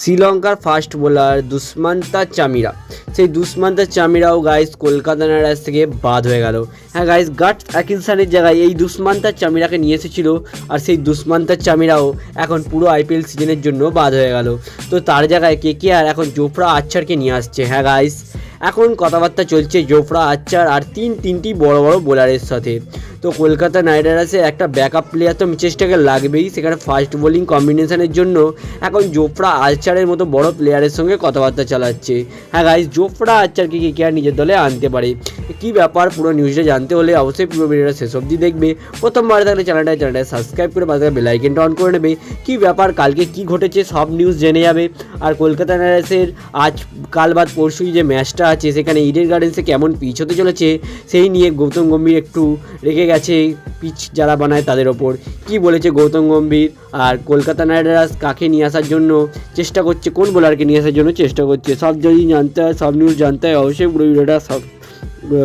শ্রীলঙ্কার fast bowler Dushmantha Chameera. সেই দুষ্মান্তা চামিরাও গাইস কলকাতা নাইট রাইডার্স থেকে বাদ হয়ে গেল। হ্যাঁ গাইস গাট অ্যাকিনসানের জায়গায় এই দুষ্মান্তা চামিরাকে নিয়ে এসেছিল আর সেই দুষ্মান্তা চামিরাও এখন পুরো আইপিএল সিজনের জন্য বাদ হয়ে গেল। তো তার জায়গায় কে কে আর এখন জোফরা আচ্ছারকে নিয়ে আসছে? হ্যাঁ গাইস এখন কথাবার্তা চলছে জোফরা আচ্চার আর তিন তিনটি বড় বড় বোলারের সাথে। তো কলকাতা নাইট রাইডার্সে একটা ব্যাকআপ প্লেয়ার তো মিচেসটাকে লাগবেই। সেখানে ফাস্ট বোলিং কম্বিনেশনের জন্য এখন জোফরা আচারের মতো বড় প্লেয়ারের সঙ্গে কথাবার্তা চালাচ্ছে। হ্যাঁ গাইজ জোফরা আচারকে কে কে আর নিজের দলে আনতে পারে? কী ব্যাপার, পুরো নিউজটা জানতে হলে অবশ্যই পুরো ভিডিওটা শেষ অবধি দেখবে। প্রথমবার থাকলে চ্যানেলটা চ্যানেলটা সাবস্ক্রাইব করে পাশে বেল আইকনটা অন করে নেবে। কী ব্যাপার, কালকে কি ঘটেছে, সব নিউজ জেনে যাবে। আর কলকাতা নাইট রাইডার্সের আজ, কাল বাদ পরশুই যে ম্যাচটা আছে, সেখানে ইডেন গার্ডেন্সে কেমন পিচ হতে চলেছে, সেই নিয়ে গৌতম গম্ভীর একটু রেগে গেছে পিচ যারা বানায় তাদের ওপর। কি বলেছে গৌতম গম্ভীর? আর কলকাতা নাইট রাইডার্স কাকে নিয়ে আসার জন্য চেষ্টা করছে? কোন বোলারকে নিয়ে আসার জন্য চেষ্টা করছে? সব যদি জানতে হয়, সব নিউজ জানতে হয়, অবশ্যই পুরো ভিডিওটা সব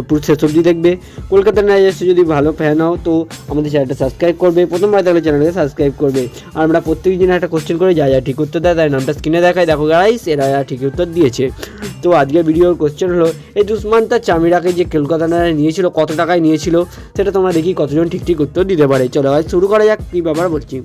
পুরো শেষ দেখবে। কলকাতা নাইট রাইডার্সের যদি ভালো ফ্যান হও, তো আমাদের চ্যানেলটা সাবস্ক্রাইব করবে। প্রথমবার তাহলে চ্যানেলকে সাবস্ক্রাইব করবে। আর আমরা প্রত্যেক দিন একটা কোশ্চেন করে যা যা ঠিক উত্তর দেয় তাই নামটা স্ক্রিনে দেখায়। দেখো গাইস এরা ঠিক উত্তর দিয়েছে। তো আজকের ভিডিওর কোশ্চেন হলো, এই দুষ্মান তার চামিরাকে যে কলকাতা নাইট রাইডার্স নিয়েছিল, কত টাকায় নিয়েছিল, সেটা তোমরা দেখি কতজন ঠিক ঠিক উত্তর দিতে পারে। চলো গাইস শুরু করা যাক, কী ব্যাপার বলছি।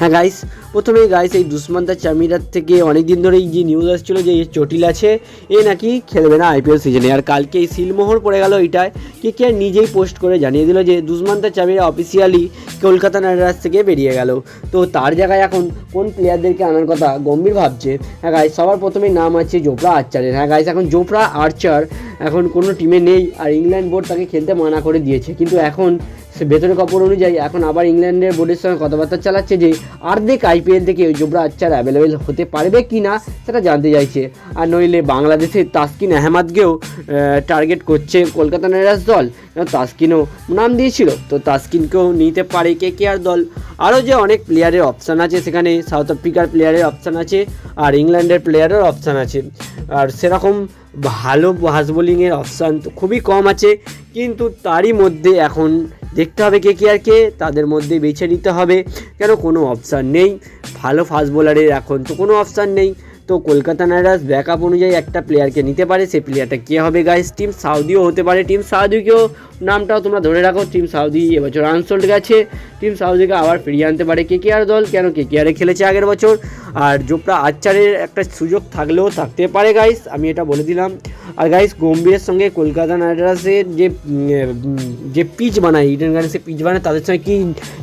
হ্যাঁ গাইস প্রথমে গাইস এই দুষ্মান্তা চামিরার থেকে অনেক দিন ধরেই যে নিউজ আসছিল যে চটিল আছে, এ নাকি খেলবে না আইপিএল সিজনে আর কালকে এই সিলমোহর পড়ে গেল এটায় কে কে নিজেই পোস্ট করে জানিয়ে দিল যে Dushmantha Chameera officially Kolkata Knight Riders থেকে বেরিয়ে গেল। তো তার জায়গায় এখন কোন প্লেয়ারদেরকে আনার কথা গম্ভীর ভাবছে? হ্যাঁ গাইস সবার প্রথমেই নাম আছে জোফরা আর্চারের। হ্যাঁ গাইস এখন জোফরা আর্চার এখন কোনো টিমে নেই, আর ইংল্যান্ড বোর্ড তাকে খেলতে মানা করে দিয়েছে। কিন্তু এখন সে বেতনের কাপড় অনুযায়ী এখন আবার ইংল্যান্ডের বোর্ডের সঙ্গে কথাবার্তা চালাচ্ছে যে অর্ধেক আইপিএল থেকে জোবরা আচ্চার অ্যাভেলেবেল হতে পারবে কি না সেটা জানতে চাইছে। আর নইলে বাংলাদেশের তাসকিন আহমেদকেও টার্গেট করছে কলকাতা নাইট দল। তাসকিনও নাম দিয়েছিল, তো তাসকিনকেও নিতে পারে কে কে আর দল। আরও যে অনেক প্লেয়ারের অপশান আছে, সেখানে সাউথ আফ্রিকার প্লেয়ারের অপশান আছে আর ইংল্যান্ডের প্লেয়ারের অপশান আছে। আর সেরকম ভালো ফাস্ট বোলিংয়ের অপশান তো খুবই কম আছে। কিন্তু তারই মধ্যে এখন দেখতে হবে কে কে আর কে, তাদের মধ্যে বেছে নিতে হবে। কেন? কোনো অপশান নেই। ভালো ফাস্ট বোলারের এখন তো কোনো অপশান নেই। তো কলকাতা নাইট রাইডার্স ব্যাকআপ অনুযায়ী একটা প্লেয়ারকে নিতে পারে। সেই প্লেয়ারটা কে হবে গাইস টিম সাউদিও হতে পারে। টিম সাউদিকেও নামটাও তোমরা ধরে রাখো টিম সাউদি এবছর আনসোল্ড গেছে। টিম সাউদিকে আবার ফিরিয়ে আনতে পারে কে কে আর দল, কেন কে কে আরে খেলেছে আগের বছর? আর জোপরা আচ্চারের একটা সুযোগ থাকলেও থাকতে পারে গাইস আমি এটা বলে দিলাম। আর গাইস গম্ভীরের সঙ্গে কলকাতা নাইট রাইডার্সের যে যে পিচ বানায় ইডেন গার্ডেন্সে পিচ বানায়, তাদের সঙ্গে কী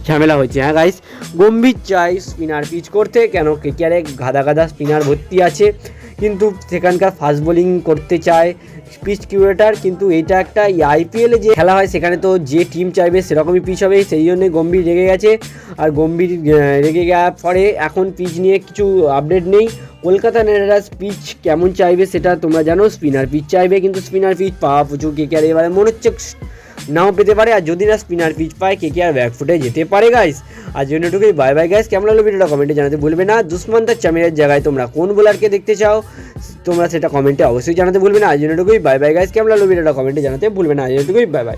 ঝামেলা হয়েছে হ্যাঁ গাইস গম্ভীর চাই স্পিনার পিচ করতে, কেন কে কে আরে গাদা গাদা স্পিনার ভর্তি আছে। কিন্তু সেখানকার ফাস্ট বোলিং করতে চায় পিচ কিউরেটার কিন্তু এটা একটা আইপিএলে যে খেলা হয়, সেখানে তো যে টিম চাইবে সেরকমই পিচ হবে, সেই জন্যে গম্ভীর রেগে গেছে। আর গম্ভীর রেগে যাওয়ার পরে এখন পিচ নিয়ে কিছু আপডেট নেই। কলকাতা নাইট রাইডার্স পিচ কেমন চাইবে সেটা তোমরা জানো স্পিনার পিচ চাইবে কিন্তু স্পিনার পিচ পাওয়া প্রচুর কে কে আর এবারে মনে হচ্ছে নাও পেতে পারে। আর যদি না স্পিনার পিচ পায় কে কে আর ব্যাকফুটে যেতে পারে গাইস আর জন্যটুকুই বাই বাই গাইস কেমন লাগল ভিডিওটা কমেন্টে জানাতে ভুলবে না। দুষ্মান তার চামিরের জায়গায় তোমরা কোন বোলারকে দেখতে চাও তোমরা সেটা কমেন্টে অবশ্যই জানাতে ভুলবে না। আজ জন্যটুকুই বাই বাই গাইস কেমন লাগল ভিডিওটা কমেন্টে জানাতে ভুলবে না। আজ জন্যটুকুই বাই বাই